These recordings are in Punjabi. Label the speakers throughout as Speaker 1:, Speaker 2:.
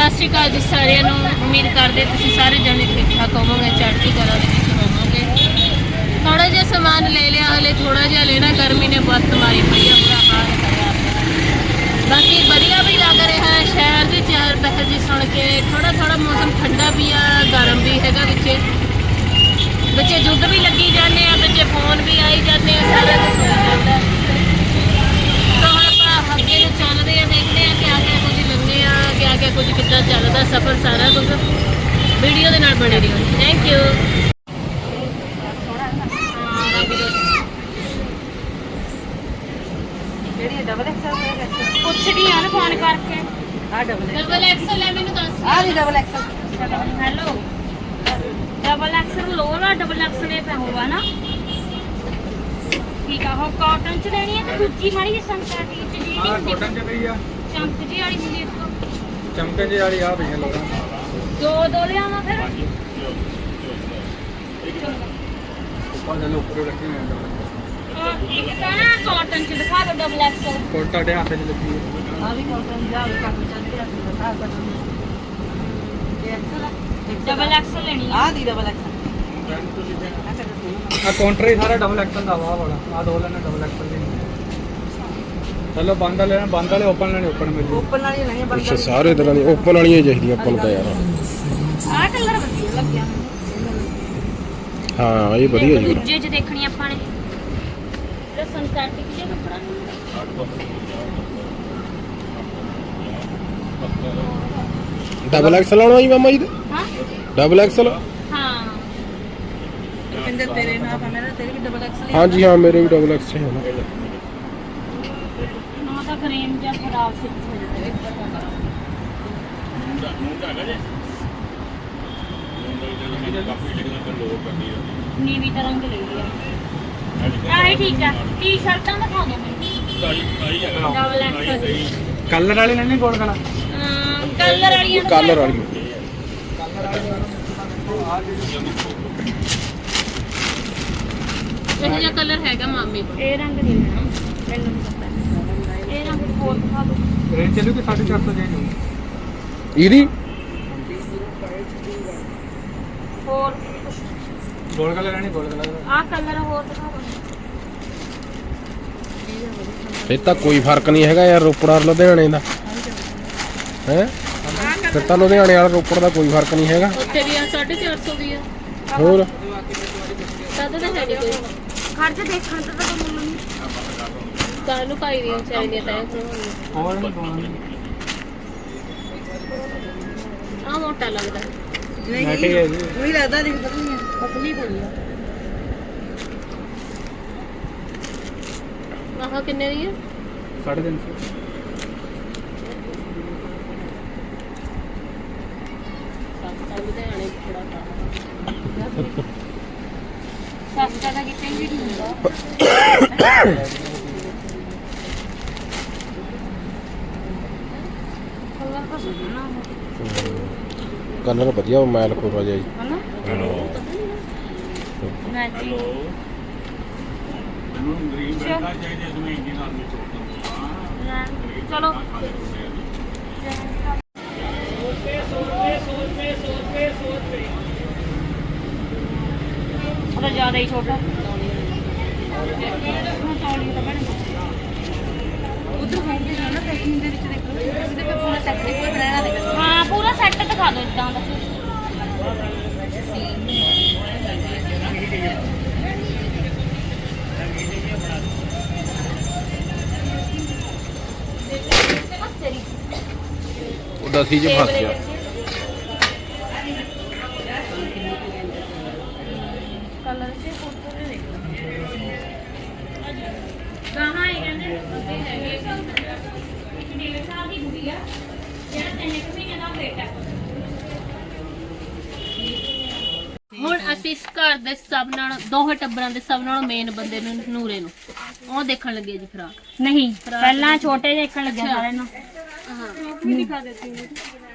Speaker 1: ਸਤਿ ਸ਼੍ਰੀ ਅਕਾਲ ਜੀ ਸਾਰਿਆਂ ਨੂੰ। ਉਮੀਦ ਕਰਦੇ ਤੁਸੀਂ ਸਾਰੇ ਜਣੇ ਠੀਕ ਠਾਕ ਹੋਵੋਗੇ, ਚੜ੍ਹਦੀ ਕਲਾ ਦੇ ਵਿੱਚ ਹੋਵੋਗੇ। ਥੋੜਾ ਜਿਹਾ ਸਮਾਨ ਲੈ ਲਿਆ, ਹਲੇ ਥੋੜਾ ਜਿਹਾ ਲੈਣਾ, ਗਰਮੀ ਨੇ ਬਹੁਤ ਮਾਰੀ ਪਈ ਆ, ਬੁਰਾ ਹਾਲ ਕਰਿਆ ਬਾਕੀ ਵਧੀਆ ਵੀ ਲੱਗ ਰਿਹਾ ਹੈ, ਸ਼ਹਿਰ ਦੀ ਚਹਿਲ ਪਹਿਲ ਜੀ ਸੁਣ ਕੇ। ਥੋੜਾ ਥੋੜਾ ਮੌਸਮ ਠੰਡਾ ਵੀ ਆ, ਗਰਮ ਵੀ ਹੈਗਾ ਵਿੱਚੇ। ਬੱਚੇ ਜੁੱਗ ਵੀ ਲੱਗੀ ਜਾਂਦੇ ਆ ਬੱਚੇ ਫੋਨ ਵੀ ਆਈ ਜਾਂਦੇ ਆ, ਸਾਰਾ ਕੁਝ ਹੋ ਜਾਂਦਾ। ਤਾਂ ਆਪਾਂ ਅੱਗੇ ਨੂੰ ਚੱਲਦੇ ਆ, ਦੇਖਦੇ ਆ ਕਿਆ ਕਿਆ ਕਿਆ ਕਿਆ ਕੁਝ ਕਿੱਦਾਂ ਚੱਲਦਾ ਸਫ਼ਰ ਸਾਰਾ ਕੁਝ। ਵੀਡੀਓ ਦੇ ਨਾਲ ਬਣੇ ਰਹੋ। ਥੈਂਕ ਯੂ
Speaker 2: ਜਿਹੜੀ ਡਬਲ ਐਕਸਲ ਹੈ
Speaker 1: ਪੁੱਛਦੀ ਆ ਨਾ ਫੋਨ ਕਰਕੇ।
Speaker 2: ਆ ਡਬਲ
Speaker 1: ਡਬਲ ਐਕਸਲ ਹੈ ਮੈਨੂੰ ਦੱਸ।
Speaker 2: ਆ ਵੀ double axle
Speaker 3: hello double axle lower ਆ ਡਬਲ ਐਕਸਲ ਇਹ ਹੋਊਗਾ ਨਾ। ਠੀਕ ਆ ਉਹ ਕਾਟਨ ਚ ਲੈਣੀ ਹੈ ਤੇ ਦੂਜੀ ਮਾੜੀ ਜਿਹੀ ਸੰਕਾ ਦੀ ਚ ਜਿਹੜੀ
Speaker 4: ਹਾਂ ਕਾਟਨ ਚ ਪਈ ਆ।
Speaker 3: ਚਮਕ ਜੀ ਵਾਲੀ ਹੁੰਦੀ ਹੈ
Speaker 4: ਚਮਕਣ ਜਿਹੀ ਵਾਲੀ ਆ ਪਈਆਂ ਲੋਕਾਂ
Speaker 3: ਦੋ। ਦੋ ਲਿਆਵਾਂ ਫਿਰ।
Speaker 4: ਉੱਪਰ ਦੇ ਉੱਪਰ ਰੱਖੀ ਹੋਈ ਆ
Speaker 3: ਅਹ ਇੱਕ ਤਾਂ ਨਾ ਕਾਟਨ ਚ ਦਿਖਾ ਦਿਓ ਡਬਲ ਐਕਸਲ
Speaker 4: ਕੋਟ ਤੁਹਾਡੇ ਹੱਥ 'ਚ ਲੱਗੀ ਹੈ
Speaker 2: ਆ। ਵੀ ਕਾਟਨ ਜਾ ਵੀ ਕਾਟਨ ਚੱਲਦੀ ਆ ਦਿਖਾ ਕਾਟਨ ਇਹ ਐਕਸਲ ਆ।
Speaker 3: ਡਬਲ ਐਕਸਲ ਲੈਣੀ ਆ।
Speaker 2: ਆ ਦੀ ਡਬਲ ਐਕਸਲ
Speaker 4: ਆ। ਕਾਊਂਟਰ ਹੀ ਸਾਰਾ ਡਬਲ ਐਕਸਲ ਦਾ ਵਾ ਵਾਲਾ। ਆ ਦੋ ਲੈਣਾ ਡਬਲ ਐਕਸਲ ਦੇ ਚਲੋ ਬੰਦ ਲੈਣਾ ਬੰਦ ਵਾਲੇ ਓਪਨ ਲੈਣੇ ਓਪਨ ਮਿਲ ਜੂ।
Speaker 2: ਓਪਨ ਵਾਲੀ ਲੈਣੀ ਬੰਦਾ
Speaker 5: ਅੱਛਾ ਸਾਰੇ ਤਰ੍ਹਾਂ ਦੀ ਓਪਨ ਵਾਲੀਆਂ ਚਾਹੀਦੀਆਂ ਆਪਾਂ ਨੂੰ ਤਾਂ ਯਾਰ।
Speaker 3: ਆਹ ਕਲਰ ਵਧੀਆ ਲੱਗਿਆ।
Speaker 5: ਹਾਂ ਇਹ ਵਧੀਆ ਜੀ।
Speaker 3: ਦੂਜੇ ਚ ਦੇਖਣੀ ਆਪਾਂ ਨੇ। ਇਹ ਸਿੰਥੈਟਿਕ ਜਿਹਾ ਕੱਪੜਾ
Speaker 5: ਡਬਲ ਐਕਸਲ ਆਉਣਾ ਜੀ ਮਾਮਾ ਜੀ ਦੇ
Speaker 3: ਹਾਂ।
Speaker 5: ਡਬਲ ਐਕਸਲ
Speaker 3: ਹਾਂ।
Speaker 2: ਪਿੰਦਰ ਤੇਰੇ ਨਾਲ ਤਾਂ ਮੇਰਾ ਤੇਰੇ ਵੀ ਡਬਲ ਐਕਸਲ
Speaker 5: ਹਾਂਜੀ ਹਾਂ ਮੇਰੇ ਵੀ ਡਬਲ ਐਕਸਲ ਹੈ ਨਾ
Speaker 3: ਨਾ ਤਾਂ ਫਰੇਮ ਜਾਂ? ਖਰਾਬ ਸੀ ਹੋ ਜਾਵੇ ਨੀਵੀਂ ਤਾਂ ਰੰਗ ਲਈ ਆ। ਆਹ ਠੀਕ ਆ। ਟੀ ਸ਼ਰਟਾਂ ਦਿਖਾ ਦਿਓ ਮੈਨੂੰ। ਡਬਲ ਐਕਸਲ
Speaker 4: ਕਲਰ ਵਾਲੇ ਲੈਣੇ ਗੋਲ ਕਲਾ
Speaker 3: ਕਲਰ ਵਾਲੀਆਂ
Speaker 5: ਕਲਰ ਵਾਲੀ।
Speaker 1: ਇਹ ਜਿਹਾ ਕਲਰ ਹੈਗਾ ਮਾਮੀ ਕੋਲ।
Speaker 3: ਇਹ ਰੰਗ ਨਹੀਂ ਲੈਣਾ ਮੈਨੂੰ ਨਹੀਂ ਪਤਾ ਇਹ ਹੋਰ ਦਿਖਾ ਦਿਓ।
Speaker 4: ਰੇਂਜ ਚੱਲੂ ਕਿ 450 ਦੇ ਜੂ
Speaker 5: ਇਹਦੀ?
Speaker 3: ਹੋਰ।
Speaker 4: ਗੋਲ ਕਲਰ ਲੈਣੇ ਗੋਲ ਕਲਰ
Speaker 3: ਆਹ ਕਲਰ ਹੋਰ ਦਿਖਾ ਦਿਓ।
Speaker 5: ਇਹ ਤਾਂ ਕੋਈ ਫ਼ਰਕ ਨਹੀਂ ਹੈਗਾ ਯਾਰ ਰੋਪੜ ਔਰ ਲੁਧਿਆਣੇ ਦਾ। ਹੈ? ਫਿਰ ਤਾਂ ਲੁਧਿਆਣੇ ਵਾਲਾ ਰੋਪੜ ਦਾ ਕੋਈ ਫ਼ਰਕ ਨਹੀਂ ਹੈਗਾ।
Speaker 1: ਉੱਥੇ ਵੀ ਆ 450 ਦੀ ਆ।
Speaker 5: ਹੋਰ?
Speaker 1: ਤਦ ਤਾਂ ਹੈ ਨਹੀਂ ਕੋਈ
Speaker 3: ਖਰਚ ਦੇਖਣ ਤੇ ਤਾਂ ਮੁੱਲ
Speaker 1: ਪਾਈ ਦੀਆਂ ਚਾਹੀਦੀਆਂ ਤਾਂ
Speaker 4: ਹੋਰ ਨਹੀਂ ਦੋਨਾਂ
Speaker 1: ਆ ਮੋਟਾ ਲੱਗਦਾ।
Speaker 2: ਨਹੀਂ ਉਹੀ ਲੱਗਦਾ ਨਹੀਂ ਪਤਾ ਨਹੀਂ
Speaker 1: ਪਤਲੀ ਬੜੀ ਆ। ਆਹ ਕਿੰਨੇ ਦੀ ਆ?
Speaker 4: 350
Speaker 1: ਸਸਤਾ ਲੁਧਿਆਣੇ ਥੋੜਾ
Speaker 3: ਸਸਤਾ ਤਾਂ ਕਿਤੇ ਵੀ ਨਹੀਂ ਹੁੰਦਾ। ਕਲਰ ਤਾਂ ਸੋਹਣਾ ਉਹ,
Speaker 5: ਕਲਰ ਵਧੀਆ ਮੈਲ ਖੋਰਾ ਜਿਹਾ ਜੀ
Speaker 3: ਹਨਾ ਮੈਚਿੰਗ ਚਲੋ। ਉਹ ਤਾਂ ਜ਼ਿਆਦਾ ਹੀ ਛੋਟਾ।
Speaker 2: ਉਧਰ ਹੋਣਗੇ ਨਾ ਪੈਕਿੰਗ ਦੇ ਵਿੱਚ ਦੇਖੋ। ਦਿਖਾ
Speaker 3: ਦਿਓ ਇਦਾਂ ਦਾ।
Speaker 5: ਉਹ ਦਸੀ ਚ ਫਸ ਗਿਆ।
Speaker 1: ਅਸੀਂ ਇਸ ਘਰ ਦੇ ਸਭ ਨਾਲ ਦੋਹੇ ਟੱਬਰਾਂ ਦੇ ਸਭ ਨਾਲੋਂ ਮੇਨ ਬੰਦੇ ਨੂੰ ਨੂਰੇ ਨੂੰ। ਉਹ ਦੇਖਣ ਲੱਗੇ ਜੀ ਫਰਾਕ।
Speaker 3: ਨਹੀਂ ਪਹਿਲਾਂ ਛੋਟੇ ਦੇਖਣ ਲੱਗਿਆ ਸਾਰਿਆਂ ਨੂੰ।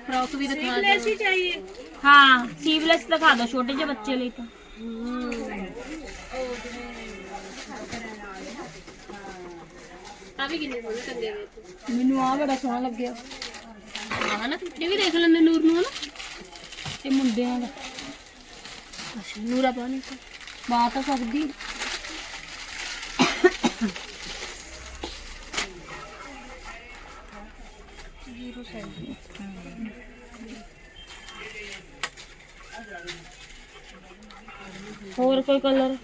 Speaker 1: ਫਰਾਕ ਵੀ ਦਿਖਾ ਦਿਓ
Speaker 3: ਹਾਂ ਸੀਵਲੈਸ ਦਿਖਾ ਦਿਓ ਛੋਟੇ ਜਿਹੇ ਬੱਚੇ ਲਈ ਤਾਂ।
Speaker 1: ਆ ਵੀ ਕਿੰਨੇ ਸੋਹਣੇ ਟੰਗੇ ਹੋਏ ਇੱਥੇ।
Speaker 3: ਮੈਨੂੰ ਆ ਬੜਾ ਸੋਹਣਾ ਲੱਗਿਆ।
Speaker 1: ਆਹ ਨਾ ਇਹ ਵੀ ਦੇਖ ਲੈਂਦੇ
Speaker 3: ਮੁੰਡਿਆਂ ਦਾ।
Speaker 1: ਅੱਛਾ ਨੂਰਾ ਪਾਣੀ
Speaker 3: ਬਾਤ ਤਾਂ। ਸਕਦੀ ਹੋਰ ਕੋਈ ਕਲਰ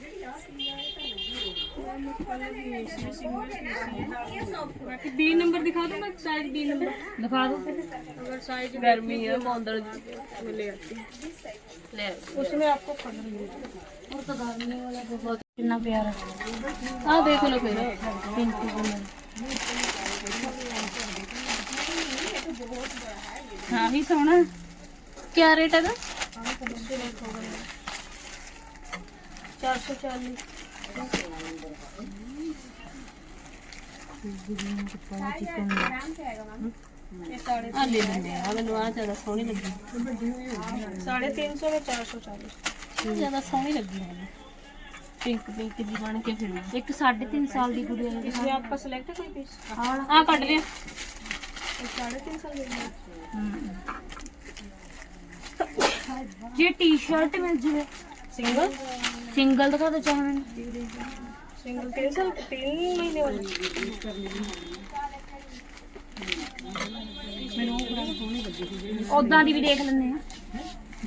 Speaker 6: बी नंबर दिखा दो, मैं बी नंबर
Speaker 3: दिखा दो।
Speaker 6: अगर
Speaker 1: गर्मी है ले ले,
Speaker 6: उसमें आपको
Speaker 3: और तो वाला बहुत कितना प्यारा
Speaker 1: है। देख लो फिर
Speaker 3: पिंक कलर
Speaker 6: ही सोना
Speaker 1: क्या रेट है
Speaker 6: चार सौ चालीस।
Speaker 1: ले लेंगे हमें ज़्यादा सोहनी लगी
Speaker 6: साढ़े तीन सौ में चार सौ चालीस
Speaker 1: ज़्यादा सोहनी लगी है पिंक पिंक जी बन के फिर
Speaker 3: एक साढ़े तीन साल की गुड़िया लगी
Speaker 6: इसमें आपका सिलेक्ट है कोई पीस
Speaker 1: हाँ कट लिया
Speaker 6: साढ़े तीन साल ये
Speaker 3: टी शर्ट मिल जाए
Speaker 6: सिंगल?
Speaker 3: ਸਿੰਗਲ ਦਿਖਾ ਦੋ ਚਾਹੇ ਮੈਨੂੰ
Speaker 6: सिंगल तीन सौ तीन महीने वाली
Speaker 3: ਉਦਾਂ ਦੀ ਵੀ ਦੇਖ ਲੈਂਦੇ ਆ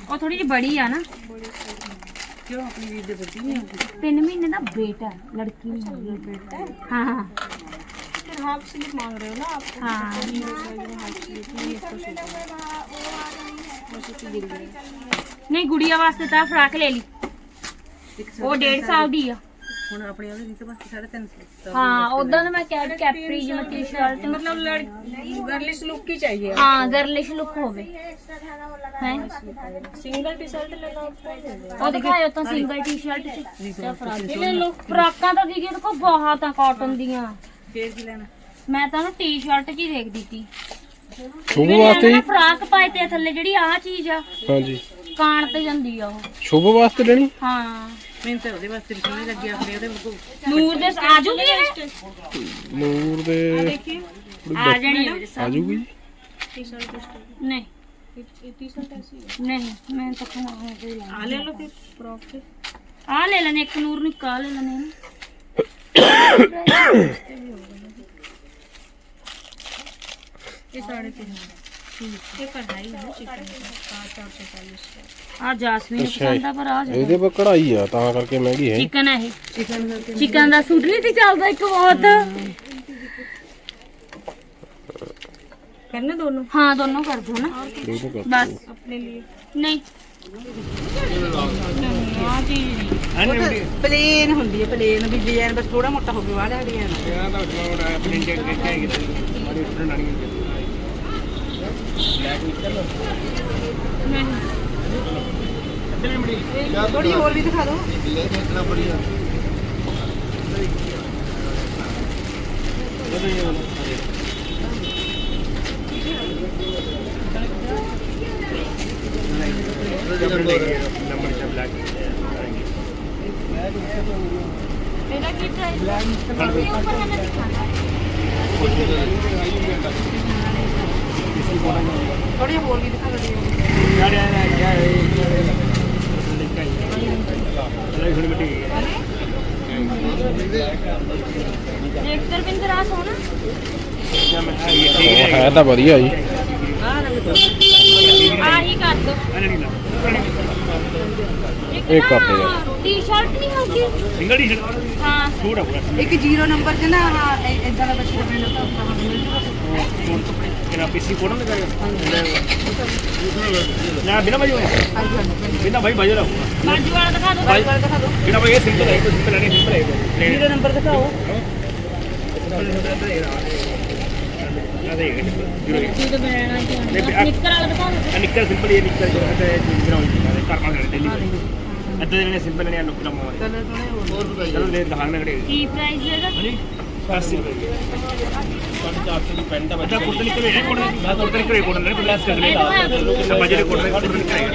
Speaker 3: ਉਹ ਥੋੜੀ ਜਿਹੀ ਬੜੀ ਆ ਨਾ
Speaker 6: क्यों अपनी वीडियो बची नहीं
Speaker 3: ਤਿੰਨ ਮਹੀਨੇ ਦਾ ਬੇਟਾ ਹੈ, ਲੜਕੀ ਨਹੀਂ ਹੈਗੀ
Speaker 6: बेटा है
Speaker 3: ਹਾਂ ਹਾਂ
Speaker 6: फिर हाफ स्लीप मांग रहे हो ना आप
Speaker 3: ਹਾਂ
Speaker 6: हाफ स्लीप नहीं इसको सूट
Speaker 3: ਨਹੀਂ ਗੁੜੀਆ ਵਾਸਤੇ ਤਾਂ ਫਰਾਕ ਲੈ ਲਈ ਉਹ 1.5 ਸਾਲ ਦੀ ਆ।
Speaker 6: ਹੁਣ ਆਪਣੇ ਉਹਦੇ ਵਿੱਚ ਬਸ 350
Speaker 3: ਹਾਂ ਉਦਾਂ ਮੈਂ ਕਹਿ ਰਿਹਾ ਕੈਪਰੀ ਜਿਵੇਂ ਟੀ
Speaker 6: ਸ਼ਰਟ ਮਤਲਬ ਲੜਕੀ ਗਰਲਿਸ਼ ਲੁੱਕ ਹੀ ਚਾਹੀਏ।
Speaker 3: ਹਾਂ ਗਰਲਿਸ਼ ਲੁੱਕ ਹੋਵੇ। ਹੈ?
Speaker 6: ਸਿੰਗਲ ਟੀ ਸ਼ਰਟ ਲੈਣਾ
Speaker 3: ਉਹ ਦਿਖਾਇਓ ਤਾਂ ਸਿੰਗਲ ਟੀ ਸ਼ਰਟ ਚ ਫਰਾਕ ਲੈ ਫਰਾਕਾਂ ਤਾਂ ਦੀਦੀ ਦੇਖੋ ਬਹੁਤ ਆ ਕਾਟਨ ਦੀਆਂ।
Speaker 6: ਫੇਰ ਕੀ ਲੈਣਾ?
Speaker 3: ਮੈਂ ਤਾਂ ਟੀ ਸ਼ਰਟ ਜੀ ਦੇਖਦੀ ਸੀ।
Speaker 5: ਸ਼ੁਭ ਵਾਸਤੇ ਹੀ।
Speaker 3: ਫਰਾਕ ਪਾਏ ਤੇ ਥੱਲੇ ਜਿਹੜੀ ਆਹ ਚੀਜ਼ ਆ
Speaker 5: ਹਾਂਜੀ।
Speaker 3: ਕਾਣ ਤੇ ਜਾਂਦੀ ਆ ਉਹ।
Speaker 5: ਸ਼ੁਭ ਵਾਸਤੇ ਲੈਣੀ?
Speaker 3: ਹਾਂ।
Speaker 6: ਮੈਨੂੰ ਤਾਂ ਉਹਦੇ ਵਾਸਤੇ ਨਹੀਂ ਲੱਗਿਆ ਆਪਣੇ ਉਹਦੇ ਮੂੰਹ
Speaker 3: ਨੂਰ ਦੇ ਆ ਜੂਗੀ ਇਹ?
Speaker 5: ਨੂਰ ਦੇ
Speaker 3: ਆ ਜਾਣੀ ਹੈ ਮੇਰੇ
Speaker 5: ਆ
Speaker 3: ਸਾਹਮਣੇ
Speaker 5: ਜੂਗੀ?
Speaker 3: ਨਹੀਂ। ਨਹੀਂ ਮੈਂ ਤਾਂ ਖਾਣਾ
Speaker 6: ਨਹੀਂ ਦੇ ਆ। ਲੈ ਲਓ ਫਿਰ
Speaker 3: ਆ ਲੈ ਲੈਣੇ ਇੱਕ ਨੂਰ ਨੂੰ ਇੱਕ ਆਹ ਲੈ ਲੈਣੇ ਨੇ
Speaker 6: ਇਹ 350 ਠੀਕ ਹੈ ਕਢਾਈ ਹੈ ਚਿਕਨ 5 4 45
Speaker 3: ਆ ਜਾਸਮੀਨ ਨੂੰ
Speaker 5: ਅੱਛਾ
Speaker 3: ਪਸੰਦ ਆ ਪਰ ਆ ਜਾ
Speaker 5: ਇਹਦੇ ਪਰ ਕਢਾਈ ਆ ਤਾਂ ਕਰਕੇ ਮਹਿੰਗੀ ਹੈ
Speaker 3: ਚਿਕਨ ਹੈ ਇਹ
Speaker 6: चिकन करके
Speaker 3: ਚਿਕਨ ਦਾ ਸੂਟ ਨਹੀਂ ਤੇ ਚੱਲਦਾ ਇੱਕ ਬਹੁਤ
Speaker 6: करना दोनों
Speaker 3: ਹਾਂ ਦੋਨੋਂ ਕਰ ਦੋ ਨਾ
Speaker 5: ਇਹ ਤਾਂ ਕਰ
Speaker 3: ਬਸ
Speaker 6: अपने लिए
Speaker 3: ਨਹੀਂ ਆ ਚੀਜ਼ ਨਹੀਂ
Speaker 6: प्लेन ਹੁੰਦੀ ਹੈ ਪਲੇਨ ਵੀ ਡਿਜ਼ਾਈਨ ਬਸ ਥੋੜਾ ਮੋਟਾ ਹੋਵੇ ਵਾਲਾ ਡਿਜ਼ਾਈਨ
Speaker 7: ਇਹਨਾਂ ਦਾ ਜਿਹੜਾ ਪ੍ਰਿੰਟ ਕਰਕੇ ਆਈ ਕਿਤੇ ਮਾੜੀ ਉੱਪਰ ਨਾਣੀ
Speaker 6: ਥੋੜੀ ਹੋਰ ਵੀ ਦਿਖਾ ਦਿਓ।
Speaker 7: ਨੰਬਰ ਚ ਬਲੈਕ
Speaker 3: ਇਹਦਾ ਕੀ ਪ੍ਰਾਈਸ ਹੈ ਇਹ ਉੱਪਰ ਮੈंने ਦਿਖਾਣਾ
Speaker 6: ਥੋੜੀ ਹੋਰ ਵੀ ਦਿਖਾ ਦਿਓ
Speaker 7: ਯਾਰ ਯਾਰ ਯਾਰ ਲਿਖਾਈ ਲੈ ਥੋੜੀ ਮਿੱਟੀ
Speaker 3: ਦੇਖ ਦਰਵਿੰਦਰ ਆ
Speaker 5: ਉਹ ਹੈ ਤਾਂ ਵਧੀਆ ਜੀ।
Speaker 3: ਆਹੀ ਕਰ ਦੋ।
Speaker 5: ਇਹ ਕਰ ਦਿਓ ਯਾਰ।
Speaker 3: ਟੀ-ਸ਼ਰਟ ਨਹੀਂ ਹੋਗੀ
Speaker 7: ਸਿੰਗਲ ਸ਼ਰਟ
Speaker 3: ਹਾਂ।
Speaker 7: ਸੂਟ ਆ ਪੂਰਾ।
Speaker 6: ਇੱਕ ਜ਼ੀਰੋ ਨੰਬਰ 'ਚ ਨਾ ਹਾਂ ਇਦਾਂ ਦਾ ਬੱਚੇ ਦਾ ਪ੍ਰਿੰਟ ਤਾਂ ਮਿਲ ਜੂਗਾ
Speaker 7: ਕਿਹੜਾ ਪੀਸੀ ਫੋਟੋ ਤੇ ਕਰੇਗਾ ਨਾ ਬਿਨਾ ਬਾਜੂ ਬਿਨਾ ਭਾਈ ਬਾਜੂ ਰਹੂਗਾ
Speaker 3: ਬਾਜੂ ਵਾਲਾ ਦਿਖਾ ਦੋ।
Speaker 7: ਭਾਈ
Speaker 6: ਵਾਲਾ ਦਿਖਾ ਦਿਓ
Speaker 7: ਬਿਨਾ ਭਾਈ ਇਹ ਸਿੰਪਲ ਹੈ ਕੋਈ ਸਿੰਪਲ ਨਹੀਂ ਸਿੰਪਲ ਹੈ
Speaker 6: ਜ਼ੀਰੋ ਨੰਬਰ ਦਿਖਾਓ।
Speaker 3: ਵਾਲਾ
Speaker 7: ਹੈ ਤੇ ਗਰਾਉਂਡ ਦੇ ਘਰ ਪਾਸ ਦੇ ਦਿੱਲੀ ਅੱਧੇ ਜਿਹੜੇ ਸਿੰਪਲ ਨੇ ਲੁੱਕ ਲਮੋ
Speaker 6: ਕਲਰ ਥੋੜੇ ਹੋਰ
Speaker 7: ਚਲੋ ਦੇ ਦਿਖਾਣ ਨਗੜੇ
Speaker 3: ਕੀ ਪ੍ਰਾਈਸ ਹੈਗਾ
Speaker 7: ਹਾਂਜੀ 80 ਰੁਪਏ 400 ਦੀ ਪੈਂਟ ਆ ਬੱਚਾ ਕੁੜਤੇ ਨਿਕਲੇ ਹੈ। ਕੁੜਤੇ ਮੈਂ ਕੁੜਤੇ ਨਿਕਲੇ ਕੋਟ ਨੇ ਪਲੱਸ ਕਰ ਜਿਹੜੇ ਕੁੜਤੇ ਕੁੜਤੇ ਨਿਕਲੇ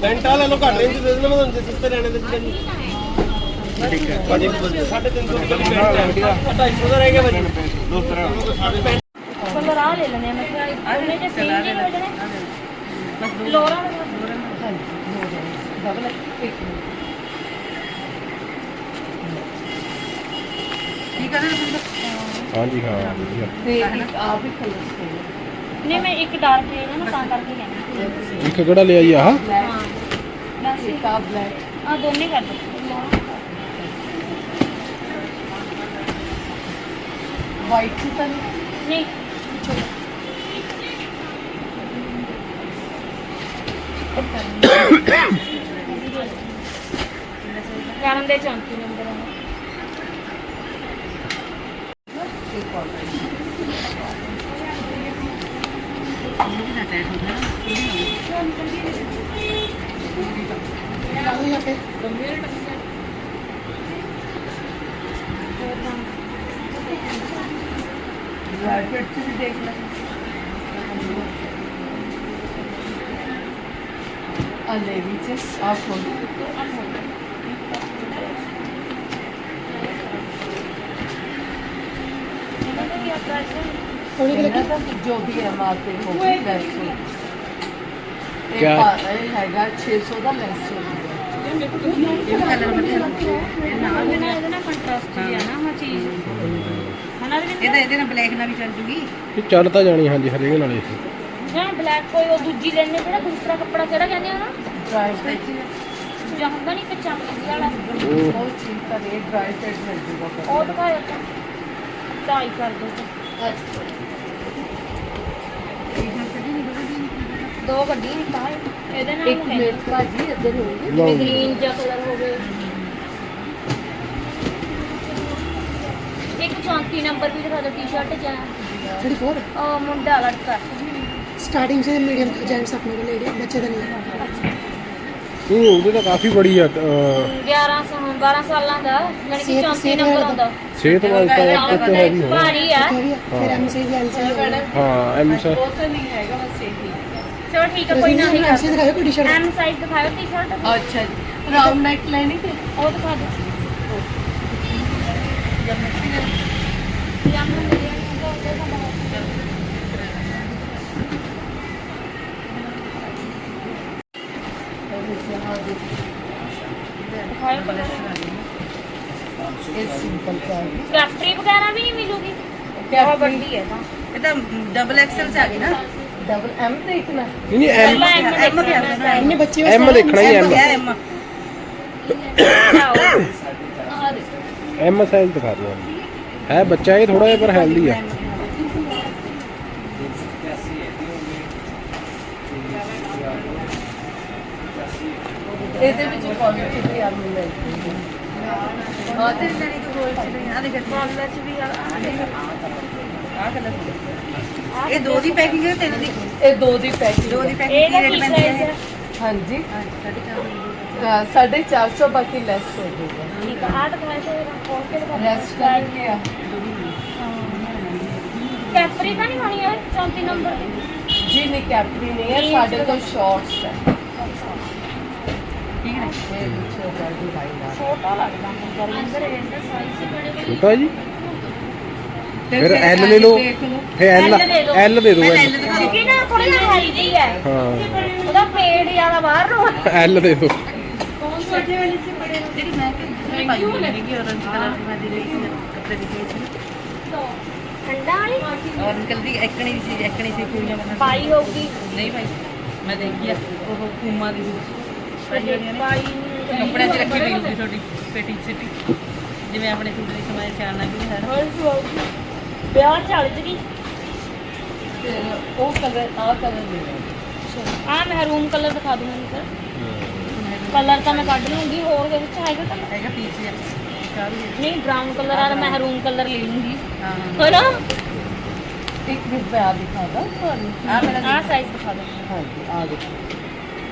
Speaker 7: ਦੋ ਦਾ ਪੈਂਟਾ ਲੈ ਲਓ ਘੱਟ ਰੇਂਜ ਦੇ ਦੇਣਾ ਮੈਂ ਤੁਹਾਨੂੰ ਸਸਤੇ ਲੈਣੇ ਤੇ ਜੀ ਠੀਕ ਹੈ। ਭਾਜੀ 350 ਰੁਪਏ ਦੀ ਪੈਂਟ ਹੈ। 250 ਦਾ ਰਹਿ ਗਿਆ ਭਾਜੀ। ਦੋਸਤ ਰਾ
Speaker 3: ਕਲਰ ਆ ਲੈ ਲੈਣੇ ਮੈਂ। ਕਿਹਾ ਉਹਨੇ ਜੇ ਸੇਮ ਜੇ ਹੋ ਜਾਣੇ। ਲੋਰਾ
Speaker 8: ਡਬਲ ਇੱਕ ਠੀਕ ਹੈ ਨਾ?
Speaker 5: ਹਾਂਜੀ ਹਾਂ ਵਧੀਆ।
Speaker 8: ਤੇ ਇੱਕ ਆ ਵੀ ਕਲਰ ਸੇਮ
Speaker 3: ਨਹੀਂ ਮੈਂ ਇੱਕ ਡਾਰਕ ਲੈ ਨਾ ਤਾਂ ਕਰਕੇ ਕਹਿੰਦੀ
Speaker 5: ਇੱਕ ਕਿਹੜਾ ਲਿਆ ਜੀ ਆਹ?
Speaker 3: ਹਾਂ
Speaker 8: ਸੀ ਕਾ ਬਲੈਕ
Speaker 3: ਆ ਦੋਨੇ ਕਰ ਦੋ।
Speaker 8: ਵਾਈਟ ਸੀ ਤਾਂ ਨਹੀਂ?
Speaker 3: ਨਹੀਂ। ਚਲੋ। ਗਿਆਨ ਦੇ ਚੌਂਕੀ ਨੰਬਰ ਹੈ ਠੀਕ ਹੋ
Speaker 8: ਗਿਆ ਜੋ ਵੀ ਹੈ ਮਾਰਕੀਟ ਹੋ ਬੈਸਟ ਹੋ
Speaker 5: ਕਿਆ?
Speaker 8: ਇਹ ਹੈਗਾ 600 ਦਾ ਲੈਸ ਹੋ ਗਿਆ ਇਹ ਕਲਰ ਬਥੇਰਾ ਇਹ ਨਾਲ
Speaker 3: ਇਹਦੇ ਨਾਲ ਇਹਦੇ ਨਾਲ ਕੰਟਰਾਸਟ ਵੀ ਆ ਨਾ ਹਾਂ। ਚੀਜ਼ ਹਨਾ
Speaker 8: ਇਹਦਾ ਇਹਦੇ ਨਾਲ ਬਲੈਕ ਨਾਲ ਵੀ ਚੱਲ ਜੂਗੀ।
Speaker 5: ਇਹ ਚੱਲ ਤਾਂ ਜਾਣੀ ਹਾਂਜੀ ਹਰੇਕ ਨਾਲ ਇਹ।
Speaker 3: ਜਾਂ ਬਲੈਕ ਕੋਈ ਉਹ ਦੂਜੀ ਲੈਣੇ ਜਿਹੜਾ ਦੂਸਰਾ ਕੱਪੜਾ ਕਿਹੜਾ ਕਹਿੰਦੇ ਆ ਨਾ
Speaker 8: ਡਰਾਈ ਫਿਟ
Speaker 3: ਜਾਂ ਹੁੰਦਾ ਨਹੀਂ ਕੱਚਾ ਮੱਲੀ ਵਾਲਾ।
Speaker 8: ਉਹ ਚੀਜ਼ ਦਾ ਰੇਟ ਡਰਾਈ ਫਿਟ ਮਿਲ ਜੂਗਾ।
Speaker 3: ਉਹ ਦਿਖਾਇਆ ਤਾਂ। ਟਾਈ ਕਰ ਦੋ ਦੋ ਗੱਡੀਆਂ ਇੱਕ ਆ ਇਹਦੇ ਨਾਲ
Speaker 8: ਇੱਕ
Speaker 3: ਹੈ
Speaker 8: ਮਿੰਟ ਭਾਜੀ ਇੱਧਰ ਹੋਊਗੀ
Speaker 5: ਲਓ ਜੀ।
Speaker 3: ਗ੍ਰੀਨ ਜਿਹਾ ਕਲਰ ਹੋਵੇ ਇੱਕ 34 ਨੰਬਰ ਵੀ ਦਿਖਾ ਦਿਓ ਟੀ-ਸ਼ਰਟ ਚ
Speaker 9: थर्टी फोर
Speaker 3: ਉਹ ਮੁੰਡਾ ਲੜਕਾ
Speaker 9: स्टार्टिंग से मीडियम जेंट्स अपने को ले रहे हैं बच्चे तो नहीं है
Speaker 5: ਨਹੀਂ ਉਹਦੇ ਤਾਂ ਕਾਫੀ ਬੜੀ ਆ ਅਹ,
Speaker 3: 11 ਸਾਲ 12 ਸਾਲਾਂ ਦਾ ਯਾਨੀ ਕਿ
Speaker 9: ਸਿਹਤ-
Speaker 3: 34
Speaker 9: ਸਿਹਤ
Speaker 3: ਨੰਬਰ
Speaker 9: ਵਾਲਾ
Speaker 3: ਆਉਂਦਾ
Speaker 5: ਸਿਹਤ ਵਾਲ ਤਾਂ ਇੱਕ ਹੈ ਵੀ ਹੋਣਾ
Speaker 3: ਭਾਰੀ ਆ
Speaker 9: क्या भी है फिर एम से एल से
Speaker 5: ਹਾਂ ਐਮ ਸਰ
Speaker 8: ਉਹ ਤਾਂ ਨਹੀਂ ਹੈਗਾ ਬਸ
Speaker 3: चलो ठीक है कोई ना
Speaker 9: नहीं ऐसे दिखाओ कोई
Speaker 8: टी-शर्ट एम साइज़ दिखाओ टी-शर्ट अच्छा
Speaker 3: जी राउंड नेक लाइन है वो दिखा दो। कैप्री वगैरह
Speaker 8: भी नहीं मिलूगी?
Speaker 3: क्या बड़ी है ना। ये
Speaker 8: तो
Speaker 3: डबल एक्सेल से आ
Speaker 8: गई ना। ਡਬਲ ਐਮ
Speaker 5: ਨਹੀਂ ਨਹੀਂ ਐਮ
Speaker 3: ਐਮ
Speaker 8: ਦੇਖਣਾ
Speaker 9: ਇਹਨੇ ਬੱਚੇ
Speaker 5: ਐਮ ਦੇਖਣਾ। ਹੀ ਐਮ
Speaker 8: ਐਮ
Speaker 5: ਐਮ ਸਾਈਜ਼ ਦਿਖਾ ਦਿਓ ਹੈ ਬੱਚਾ ਇਹ ਥੋੜਾ ਜਿਹਾ ਪਰ ਹੈਲਦੀ ਆ।
Speaker 8: ਇਹਦੇ ਵਿੱਚ ਕੁਆਲਿਟੀ ਵੀ ਆ ਮਿਲਦੀ ਹੈ ਬਹੁਤ ਸਾਰੀ ਕੋਈ ਚੀਜ਼ ਆ ਦੇ
Speaker 3: ਗੱਲਾਂ ਚ ਵੀ ਆ
Speaker 8: ਆ ਦੇ ਆ ਕਲਰ ਇਹ ਦੋ ਦੀ ਪੈਕਿੰਗ ਹੈ ਤਿੰਨ ਦੀ? ਇਹ ਦੋ ਦੀ ਪੈਕਿੰਗ ਦੋ ਦੀ
Speaker 3: ਇਹਦਾ ਕੀ ਸਾਈਜ਼ ਹੈ?
Speaker 8: ਹਾਂਜੀ। ਹਾਂ, ਸਾਢੇ 400 ਬਾਕੀ ਲੈਸ ਹੋ ਜਾਊਗਾ।
Speaker 3: ਠੀਕ ਆ ਆ ਦਿਖਾਇਆ ਤੇ ਖੋਲ ਕੇ ਦਿਖਾ
Speaker 8: ਲੈਸ ਕਰਕੇ ਆ।
Speaker 3: ਕੈਪਰੀ ਤਾਂ ਨਹੀਂ ਹੋਣੀ ਹੈ 34 ਨੰਬਰ ਦੀ?
Speaker 8: ਜੀ ਨਹੀਂ ਕੈਪਰੀ ਨਹੀਂ ਹੈ ਸਾਡੇ ਕੋਲ ਸ਼ਾਰਟਸ ਹੈ। ਠੀਕ ਹੈ। ਇਹ ਵਿੱਚੋਂ ਕਰਦੀ ਲਾਈਨ ਆ
Speaker 3: ਛੋਟਾ ਲੱਗਦਾ ਹੁੰਦਾ ਅੰਦਰ ਇਹਦਾ ਸਾਈਜ਼ ਬੜੇ ਬੜੇ
Speaker 5: ਛੋਟਾ ਜੀ? ਫਿਰ L ਲੈ ਲਓ।
Speaker 8: ਦੇਖ ਲਓ
Speaker 5: ਫੇ ਐਲ। ਐਲ ਦੇ ਦਿਓ ਐਲ
Speaker 8: L ਦਿਖਾ
Speaker 3: ਕਿਉਂਕਿ ਨਾ ਥੋੜਾ ਜਿਹਾ ਹੈਲਦੀ ਹੈ
Speaker 5: ਹਾਂ।
Speaker 3: ਉਹਦਾ ਪੇੜ ਜ਼ਿਆਦਾ ਬਾਹਰ ਨੂੰ ਹੈ।
Speaker 5: ਐਲ ਦੇ ਦਿਓ
Speaker 8: ਜਿਹੜੀ ਮੈਂ ਕਿ ਪਾਈ ਹੋਈ ਹੈਗੀ orange ਕਲਰ ਦੀ ਮੈਂ ਦੇ ਰਹੀ ਸੀ ਕੱਪੜੇ ਦੀ ਪੇਜ
Speaker 3: ਠੰਡਾ ਵਾਲੀ?
Speaker 8: Orange ਕਲਰ ਦੀ ਐਕਣੀ ਦੀ ਸੀ ਐਕਣੀ ਸੀ ਕੁੜੀਆਂ ਬਣਾ
Speaker 3: ਪਾਈ ਹੋਊਗੀ।
Speaker 8: ਨਹੀਂ ਭਾਈ ਮੈਂ ਦੇਖੀ ਆ ਉਹ ਪੂਮਾ ਦੀ ਪਾਈ ਹੋਈਆਂ ਨੇ।
Speaker 3: ਪਾਈ
Speaker 8: ਕੱਪੜਿਆਂ 'ਚ ਰੱਖੀ ਪਈ ਹੁੰਦੀ ਤੁਹਾਡੀ ਪੇਟੀ ਸਿੱਟੀ। ਜਿਵੇਂ ਆਪਣੇ ਸੂਟ ਦੀ ਸਿਆਣ ਗਈ ਹੈ ਨਾ।
Speaker 3: ਵਿਆਹ ਚੱਲ ਜਗੀ
Speaker 8: ਫਿਰ ਉਹ ਕਲਰ ਆ ਕਲਰ ਲੈ ਲਓ
Speaker 3: ਆ ਮਹਿਰੂਮ ਕਲਰ ਦਿਖਾ ਦੂੰ ਮੈਨੂੰ ਸਰ ਕਲਰ ਤਾਂ ਮੈਂ ਕੱਢ ਲੂੰਗੀ ਹੋਰ ਦੇ ਵਿੱਚ ਹੈਗਾ ਕਲਰ
Speaker 8: ਹੈਗਾ ਵੀ ਹੈ।
Speaker 3: ਨਹੀਂ ਬ੍ਰਾਊਨ ਕਲਰ ਆ ਮਹਿਰੂਮ ਕਲਰ ਲੈ ਲੂੰਗੀ।
Speaker 8: ਹਾਂ।
Speaker 3: ਹੈਨਾ
Speaker 8: ਇੱਕ ਮਿੰਟ ਮੈਂ ਆ ਦਿਖਾਦਾ ਤੁਹਾਨੂੰ। ਆ ਮੇਰਾ
Speaker 3: ਆ ਸਾਈਜ਼ ਦਿਖਾ ਦੋ।
Speaker 8: ਹਾਂਜੀ ਆ ਦੇਖੋ।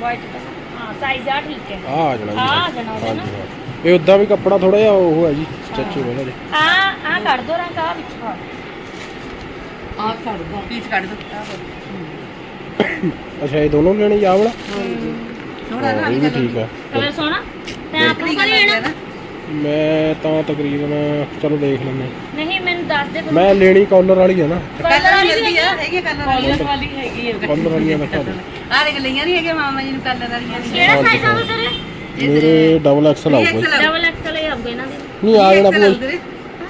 Speaker 3: ਵਾਈਟ ਦਾ ਹਾਂ ਸਾਈਜ਼ ਆ ਠੀਕ ਹੈ।
Speaker 5: ਆ ਆ ਜਾਣਾ
Speaker 3: ਆ
Speaker 5: ਜੀ
Speaker 3: ਜਾਣਾ ਉਹਦਾ ਨਾ
Speaker 5: ਹਾਂਜੀ, ਹਾਂ। ਇਹ ਉਦਾਂ ਵੀ ਕੱਪੜਾ ਥੋੜਾ ਜਿਹਾ ਉਹ ਹੈ ਜੀ ਸਟੈਚੂ ਵਾਲਾ ਜੀ
Speaker 3: ਆ ਆ ਕੱਢ ਦੋ ਰੰਗ ਆ ਵਿੱਚ
Speaker 8: ਆਹ ਕੱਢ ਦੋ ਪੀਸ ਕੱਢ ਦੋ।
Speaker 5: ਅੱਛਾ ਇਹ ਦੋਨੋਂ ਲੈਣੇ ਜਾ ਵਾਲਾ?
Speaker 8: ਥੋੜਾ
Speaker 5: ਹਾਂ, ਇਹ ਵੀ ਠੀਕ ਆ।
Speaker 3: ਕਲਰ ਸੋਹਣਾ? ਤੇ ਆਪਾਂ ਕੋਲ ਲੈਣਾ?
Speaker 5: ਮੈਂ ਤਾਂ ਤਕਰੀਬਨ ਚਲੋ ਦੇਖ ਲੈਂਦੇ ਹਾਂ।
Speaker 3: ਨਹੀਂ ਮੈਨੂੰ ਦੱਸ ਦੇ
Speaker 5: ਮੈਂ ਲੈਣੀ ਕਾਲਰ ਵਾਲੀ ਆ ਨਾ।
Speaker 8: ਕਲਰ ਵਾਲੀ ਮਿਲਦੀ ਆ ਹੈਗੀ ਕਲਰ ਵਾਲੀ।
Speaker 1: ਵਾਲੀ ਹੈਗੀ ਹੈ
Speaker 5: ਕਾਲਰ ਵਾਲੀਆਂ ਦਿਖਾ ਦਿਓ
Speaker 8: ਆਹ ਦੇਖ ਲਈਆਂ ਨਹੀਂ ਹੈਗੇ ਮਾਮਾ ਜੀ ਨੂੰ ਕਲਰ ਵਾਲੀਆਂ ਨਹੀਂ
Speaker 3: ਕਿਹੜਾ ਸਾਈਜ਼ ਆ ਤੇਰੇ?
Speaker 5: ਮੇਰੇ ਡਬਲ ਐਕਸਲ ਆਊਗਾ ਜੀ।
Speaker 3: ਡਬਲ ਐਕਸਲ ਹੀ ਆਊਗਾ ਇਹਨਾਂ ਦੇ।
Speaker 5: ਨਹੀਂ ਆ ਜਾਣਾ ਭੂਆ ਜੀ।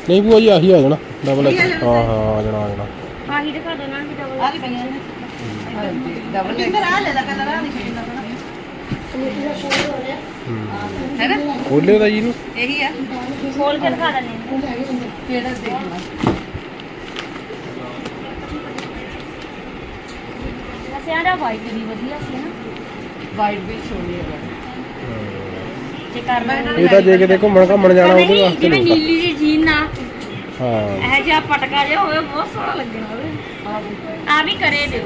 Speaker 5: ਨਹੀਂ ਭੂਆ ਜੀ ਆਹੀ ਆ ਜਾਣਾ। ਡਬਲ ਐਕਸਲ ਹਾਂ ਹਾਂ ਆ ਜਾਣਾ ਆ ਜਾਣਾ।
Speaker 3: ਆਹੀ ਦਿਖਾ ਦੋ ਨਾ ਵੀ ਡਬਲ
Speaker 8: ਆਹ ਵੀ ਪਈਆਂ ਨੇ ਹਾਂਜੀ ਡਬਲ ਐਕਸਲ ਆ ਲੈ ਦਾ ਕਲਰ ਆ ਨਹੀਂ ਕਿੰਨਾ ਸੋਹਣਾ ਹੈ ਨਾ
Speaker 5: ਖੋਲਿਓ ਦਾ ਜੀ ਨੂੰ
Speaker 8: ਇਹੀ ਆ।
Speaker 3: ਖੋਲ ਕੇ ਦਿਖਾ ਦਿੰਦੇ
Speaker 8: ਕਿਹੜਾ ਦੇਖਣਾ
Speaker 3: ਅਸੀਂ ਆਂਦਾ ਵਾਈਟ ਵੀ ਵਧੀਆ ਸੀ ਨਾ।
Speaker 8: ਵਾਈਟ ਵੀ ਸੋਹਣੀ ਹੈ
Speaker 3: ਜੇ ਕਰਨਾ
Speaker 5: ਇਹ ਤਾਂ ਜੇ ਕਿਤੇ ਘੁੰਮਣ ਘੁੰਮਣ ਜਾਣਾ ਉਹਦੇ ਵਾਸਤੇ
Speaker 3: ਜਿਵੇਂ
Speaker 5: ਨਹੀਂ
Speaker 3: ਨੀਲੀ ਦੀ ਜੀਨ ਨਾ
Speaker 5: ਹਾਂ।
Speaker 3: ਇਹ ਜਿਹਾ ਪਟਕਾ ਜਿਹਾ ਹੋਵੇ ਬਹੁਤ ਸੋਹਣਾ ਲੱਗਣਾ ਉਹਦੇ ਆ ਵੀ ਕਰੇ ਦਿਓ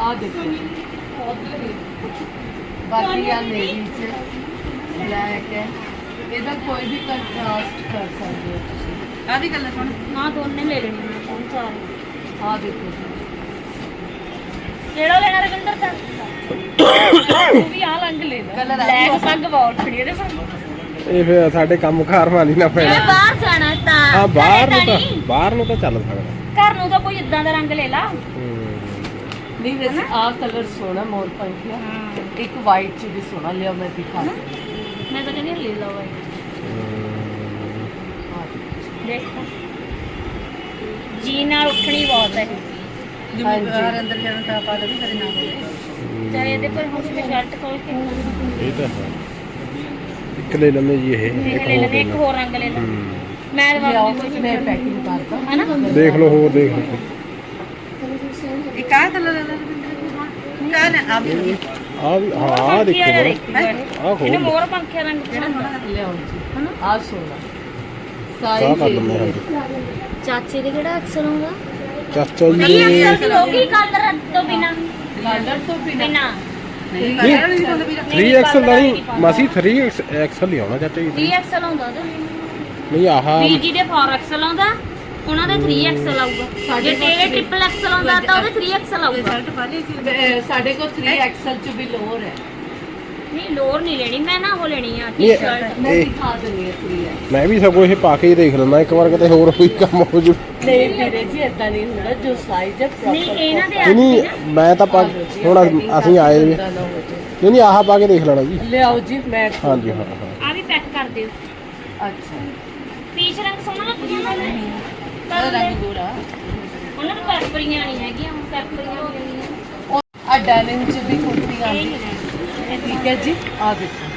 Speaker 8: ਆ ਦੇਖੋ। ਬਾਕੀ ਆ ਲੇਡੀ ਚ ਬਲੈਕ ਹੈ। ਇਹਦਾ ਕੋਈ ਵੀ ਕੰਟਰਾਸਟ ਕਰ ਸਕਦੇ ਹੋ ਤੁਸੀਂ। ਆ ਵੀ ਕਲਰ ਸੋਹਣਾ।
Speaker 3: ਨਾ ਦੋਨੇ ਲੈ ਲੈਣੀ ਮੈਂ ਕੌਣ ਚਾਰ।
Speaker 8: ਆ ਦੇਖੋ।
Speaker 3: ਕਿਹੜਾ ਲੈਣਾ ਰਵਿੰਦਰ ਦਾ? ਉਹ ਵੀ ਆ ਲੰਗ ਲੈ ਲੈ। ਬਲੈਕ ਸੰਗ ਬਹੁਤ ਖੜੀ ਇਹਦੇ ਸੰਗ।
Speaker 5: ਇਹ ਫਿਰ ਸਾਡੇ ਕੰਮ ਖਾਰ ਵਾਲੀ ਨਾ ਪੈਣਾ।
Speaker 3: ਬਾਹਰ ਜਾਣਾ ਤਾਂ
Speaker 5: ਹਾਂ ਬਾਹਰ ਨੂੰ ਤਾਂ। ਬਾਹਰ ਨੂੰ ਤਾਂ ਚੱਲ ਸਕਦਾ।
Speaker 3: ਘਰ ਨੂੰ ਤਾਂ ਕੋਈ ਇਦਾਂ ਦਾ ਰੰਗ ਲੈ ਲਾ।
Speaker 8: ਨਹੀਂ ਵੈਸੇ ਆ ਕਲਰ ਸੋਹਣਾ ਮੋਰ ਪੰਖੀਆ ਇੱਕ ਵਾਈਟ ਚ ਵੀ ਸੋਹਣਾ ਲਿਆ ਮੈਂ ਦਿਖਾ
Speaker 3: ਮੈਂ ਤਾਂ ਕਹਿੰਦੀ ਲੈ ਲਾ ਵਾਈ ਦੇਖ। ਜੀ ਨਾਲ ਉੱਠਣੀ ਬਹੁਤ ਹੈ।
Speaker 8: ਜਿਵੇਂ ਬਾਹਰ ਅੰਦਰ ਜਾਣਾ ਤਾਂ ਪਾ ਦੇ ਵੀ ਕਦੇ ਨਾ ਹੋਵੇ
Speaker 3: ਚਾਹੇ ਇਹਦੇ ਪਰ ਹੁਣ ਸ਼ਰਟ ਖੋਲ ਕੇ।
Speaker 5: ਇਹ ਤਾਂ ਹੈ। ਇੱਕ ਲੈ ਲੈਂਦੇ ਜੀ ਇਹ। ਇੱਕ ਹੋਰ
Speaker 3: ਲੈਂਦੇ
Speaker 5: ਲੈ
Speaker 3: ਇੱਕ ਹੋਰ ਰੰਗ ਲੈ ਲੈ।
Speaker 5: ਹੂੰ।
Speaker 3: ਮੈਂ
Speaker 8: ਲਿਆਓ ਮੈਂ ਪੈਕਿੰਗ ਕਰਦਾ।
Speaker 5: ਦੇਖ ਲਓ ਹੋਰ ਦੇਖ ਲਓ।
Speaker 8: ਆ ਕਲਰ ਨਾ ਆ ਵੀ
Speaker 5: ਆ ਵੀ ਹਾਂ ਆ ਦੇਖੋ
Speaker 3: ਇਹਨੇ
Speaker 5: ਲਓ।
Speaker 3: ਮੋਰ ਪੰਖਿਆ ਰੰਗ
Speaker 8: ਕਿਹੜਾ
Speaker 3: ਕਿਹੜਾ
Speaker 8: ਸੋਹਣਾ ਲਿਆਓ ਜੀ।
Speaker 3: ਹਨਾ?
Speaker 8: ਆ
Speaker 5: ਕਰ ਲੈਂਦੇ ਹਾਂ ਜੀ
Speaker 3: ਚਾਚੇ ਦੇ ਕਿਹੜਾ ਅਕਸਰ ਹੋਊਗਾ
Speaker 5: ਚਾਚਾ ਜੀ
Speaker 3: ਨਹੀਂ ਅਕਸਰ ਦੀ ਹੋਗੀ ਕਲਰ ਤੋਂ ਬਿਨਾ।
Speaker 8: ਕਲਰ ਤੋਂ ਬਿਨਾ।
Speaker 3: ਬਿਨਾ।
Speaker 8: ਨਹੀਂ ਕਲਰ ਨਹੀਂ ਤੋਂ ਬਿਨਾ
Speaker 5: 3 ਐਕਸਲ ਦਾ ਨਹੀਂ ਮਾਸੀ 3 ਐਕਸਲ ਹੀ ਆਉਣਾ ਚਾਚਾ ਜੀ।
Speaker 3: 3 ਐਕਸਲ ਆਉਂਦਾ ਉਹਦਾ।
Speaker 5: ਨਹੀਂ ਆਹ।
Speaker 3: ਬੀਜੀ ਦੇ 4 ਐਕਸਲ ਆਉਂਦਾ ਉਹਨਾਂ ਦੇ 3 ਐਕਸਲ ਆਊਗਾ। ਜੇ ਤੇਰੇ ਟ੍ਰਿਪਲ ਐਕਸਲ ਆਉਂਦਾ ਤਾਂ ਉਹਦੇ 3 ਐਕਸਲ ਆਊਗਾ।
Speaker 8: ਪਾ ਲਈ ਸੀ ਸਾਡੇ ਕੋਲ 3 ਐਕਸਲ ਚ ਵੀ ਲੋਅਰ ਹੈ।
Speaker 3: ਨਹੀਂ ਲੋਰ ਨਹੀਂ ਲੈਣੀ ਮੈਂ ਨਾ ਉਹ ਲੈਣੀ ਆ
Speaker 5: ਨਹੀਂ,
Speaker 3: ਟੀ-ਸ਼ਰਟ
Speaker 8: ਮੈਂ
Speaker 5: ਇਹ-
Speaker 8: ਦਿਖਾ ਦਿੰਦੀ ਹਾਂ 3 ਐਕਸਲ
Speaker 5: ਮੈਂ ਵੀ ਸਗੋਂ ਇਹ ਪਾ ਕੇ ਹੀ ਦੇਖ ਲੈਂਦਾ ਇੱਕ ਵਾਰ ਕਿਤੇ ਹੋਰ ਕੋਈ ਕੰਮ ਹੋ ਜੂ
Speaker 8: ਨਹੀਂ ਵੀਰੇ ਜੀ ਇਦਾਂ ਨਹੀਂ ਹੁੰਦਾ ਜੋ ਸਾਈਜ਼ ਹੈ
Speaker 3: ਨਹੀਂ ਇਹਨਾਂ ਦੇ
Speaker 5: ਨਹੀਂ ਮੈਂ ਤਾਂ ਪਾ ਹੁਣ ਅਸੀਂ ਆਏ ਵੀ ਨਹੀਂ ਨਹੀਂ ਆਹ ਪਾ ਕੇ ਦੇਖ ਲੈਣਾ ਜੀ।
Speaker 8: ਲਿਆਓ ਜੀ ਮੈਂ
Speaker 5: ਹਾਂਜੀ ਹਾਂ ਹਾਂ।
Speaker 3: ਆ ਵੀ ਪੈਕ ਕਰ ਦਿਓ।
Speaker 8: ਅੱਛਾ।
Speaker 3: ਪੀਚ ਰੰਗ ਸੋਹਣਾ ਲੱਗਦਾ ਨਾ
Speaker 8: ਇਹਦਾ ਰੰਗ ਗੋਰਾ
Speaker 3: ਉਹਨਾਂ ਨੂੰ ਪੈਪਰੀਆਂ ਨਹੀਂ ਹੈਗੀਆਂ ਹੁਣ ਪੈਪਰੀਆਂ ਹੋ ਗਈਆਂ।
Speaker 8: ਆ ਡੈਨਿਮ ਚ ਵੀ ਕੁੜਤੀ
Speaker 3: ਇਹ
Speaker 8: ਆਉਂਦੀ
Speaker 3: ਨਹੀਂ ਲੈਣੀ
Speaker 8: ਠੀਕ ਹੈ ਜੀ ਆ ਦੇਖੋ।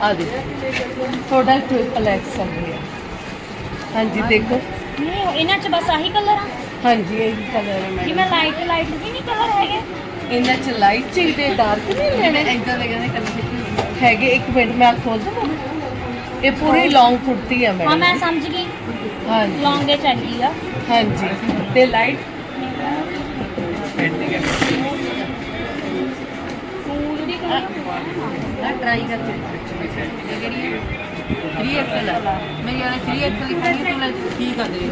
Speaker 8: ਆ ਦੇਖੋ। ਥੋੜਾ ਟ੍ਰਿਪਲ ਐਕਸਲ ਹੈ। ਹਾਂਜੀ ਦੇਖੋ।
Speaker 3: ਨਹੀਂ ਇਹਨਾਂ ਚ ਬਸ ਆਹੀ ਕਲਰ ਆ?
Speaker 8: ਹਾਂਜੀ ਇਹ ਕਲਰ ਹੈ ਮੈਡਮ
Speaker 3: ਜਿਵੇਂ ਲਾਈਟ ਲਾਈਟ ਵੀ ਨਹੀਂ ਕਲਰ ਹੈਗੇ?
Speaker 8: ਇਹਨਾਂ ਚ ਲਾਈਟ ਚਾਹੀਦੇ ਡਾਰਕ ਨਹੀਂ ਲੈਣੇ? ਇਦਾਂ ਦੇ ਕਹਿੰਦੇ ਕਲਰ ਹੈਗੇ ਇੱਕ ਮਿੰਟ ਮੈਂ ਆਹ ਖੋਲ ਦਵਾਂ ਇਹ ਪੂਰੀ ਲੌਂਗ ਕੁੜਤੀ ਹੈ
Speaker 3: ਹਾਂ
Speaker 8: ਮੈਡਮ
Speaker 3: ਮੈਂ ਸਮਝ ਗਈ।
Speaker 8: ਹਾਂਜੀ।
Speaker 3: ਲੌਂਗੇ ਚਾਹੀਦੀ ਆ।
Speaker 8: ਹਾਂਜੀ। ਤੇ ਲਾਈਟ
Speaker 3: ਫੂਲ ਦੀ ਕਲਰ
Speaker 8: ਟਰਾਈ ਕਰਕੇ ਇਹ ਕਿਹੜੀ ਹੈ 3 ਐਕਸਲ ਹੈ ਮੈਂ ਯਾਰ 3 ਐਕਸਲ ਦੀ ਪਾਣੀ ਤੂੰ ਲੈ ਠੀਕ ਆ। ਦੇ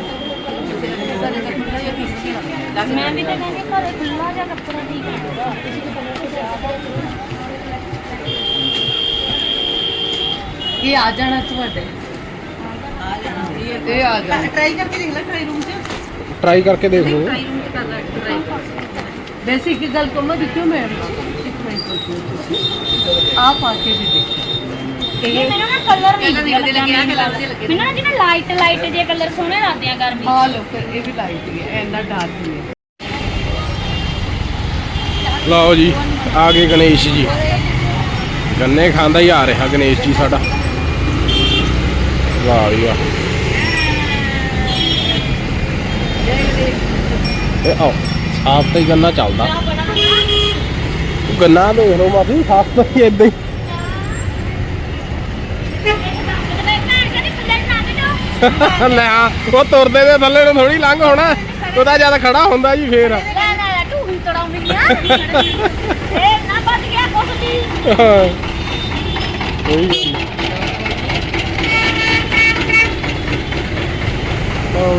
Speaker 8: ਸਾਡੇ ਤਾਂ ਖੁੱਲਾ ਜਿਹਾ ਪੀਸ ਹੀ ਲੱਗਦਾ
Speaker 3: ਮੈਂ ਵੀ ਤਾਂ ਕਹਿੰਦੀ ਘਰੇ ਖੁੱਲਾ ਜਿਹਾ ਕੱਪੜਾ ਠੀਕ ਹੈ ਕਿਸੇ ਦੇ ਕਲਰ ਤੇ ਜ਼ਿਆਦਾ
Speaker 8: ਇਹ ਆ ਜਾਣਾ ਤੁਹਾਡੇ। ਆ ਜਾਣਾ ਇਹ ਆ ਜਾਣਾ। ਟਰਾਈ ਕਰਕੇ ਦੇਖ ਲੈ ਟਰਾਈ ਰੂਮ 'ਚ।
Speaker 5: ਟਰਾਈ ਕਰਕੇ ਦੇਖ ਲਓ।
Speaker 8: ਟਰਾਈ ਰੂਮ 'ਚ ਕਰ ਲੈ ਟਰਾਈ ਵੈਸੇ ਇੱਕ ਗੱਲ ਕਹਾਂ ਦੇਖਿਓ ਮੈਂ ਤੁਸੀਂ। ਆ ਕੇ ਵੀ ਦੇਖੋ।
Speaker 3: ਇਹ ਮੈਨੂੰ ਨਾ ਕਲਰ ਨਹੀਂ
Speaker 8: ਲੱਗਿਆ।
Speaker 3: ਮੈਨੂੰ ਨਾ ਜਿਵੇਂ ਲਾਈਟ ਲਾਈਟ ਜਿਹੇ ਕਲਰ ਸੋਹਣੇ ਲੱਗਦੇ ਆ ਗਰਮੀ
Speaker 8: ਆ ਲੋ ਫਿਰ ਇਹ ਵੀ ਲਾਈਟ ਹੀ ਹੈ ਇੰਨਾ ਡਾਰਕ ਨਹੀਂ ਹੈ।
Speaker 5: ਲਓ ਜੀ ਆ ਗਏ ਗਣੇਸ਼ ਜੀ। ਗੰਨੇ ਖਾਂਦਾ ਹੀ ਆ ਰਿਹਾ ਗਣੇਸ਼ ਜੀ ਸਾਡਾ। ਵਾਹ ਵਾਹ ਇਹ ਆਓ ਸਾਫ਼ ਤੇ ਗੰਨਾ ਚੱਲਦਾ। ਗੰਨਾ ਦੇਖ ਲਓ ਮਾਫੀ ਸਾਫ਼ ਤਾਂ ਹੀ ਇਦਾਂ ਹੀ। ਲੈ ਆ ਉਹ ਤੁਰਦੇ ਦੇ ਥੱਲੇ ਨੂੰ ਥੋੜੀ ਲੰਘ ਹੋਣਾ। ਉਹਦਾ ਜਦ ਖੜਾ ਹੁੰਦਾ ਜੀ ਫੇਰ।
Speaker 3: ਲੈ ਲੈ ਲੈ ਤੂੰ ਹੀ ਤੜਾਉਂਦੀ ਆ ਇਹ ਨਾ
Speaker 5: ਕੋਈ ਗੱਲ ਨੀ।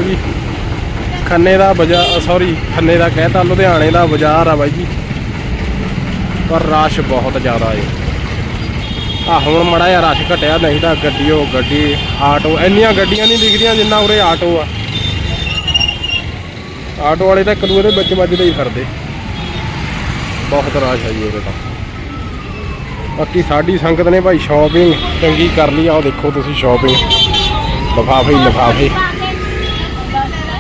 Speaker 5: ਲਓ ਜੀ। ਖੰਨੇ ਦਾ ਬਾਜ਼ਾਰ ਸੌਰੀ ਖੰਨੇ ਦਾ ਕਹਿਤਾ ਲੁਧਿਆਣੇ ਦਾ ਬਾਜ਼ਾਰ ਆ ਬਾਈ ਜੀ। ਪਰ ਰਸ਼ ਬਹੁਤ ਜ਼ਿਆਦਾ ਏ। ਆ ਹੁਣ ਮੜਾ ਜਿਹਾ ਰਸ਼ ਘਟਿਆ, ਨਹੀਂ ਤਾਂ ਗੱਡੀਓ, ਗੱਡੀ, ਆਟੋ, ਇੰਨੀਆਂ ਗੱਡੀਆਂ ਨਹੀਂ ਦਿਖਦੀਆਂ ਜਿੰਨਾ ਉਰੇ ਆਟੋ ਆ। ਆਟੋ ਵਾਲੇ ਤਾਂ ਇੱਕ ਦੂਏ ਦੇ ਵਿੱਚ ਵੱਜਦੇ ਹੀ ਫਿਰਦੇ। ਬਹੁਤ ਰਸ਼ ਆ ਜੀ ਉਰੇ ਤਾਂ। ਬਾਕੀ ਸਾਡੀ ਸੰਗਤ ਨੇ ਭਾਈ ਸ਼ਾਪਿੰਗ ਚੰਗੀ ਕਰ ਲਈ ਆਹ ਦੇਖੋ ਤੁਸੀਂ ਸ਼ਾਪਿੰਗ ਲਫਾਫੇ ਹੀ ਲਫਾਫੇ।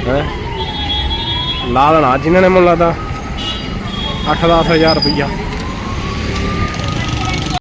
Speaker 5: ਲਾ ਦੇਣਾ ਜਿਨ੍ਹਾਂ ਨੇ ਮੈਨੂੰ ਲੱਗਦਾ 8-10 ਹਜ਼ਾਰ ਰੁਪਈਆ।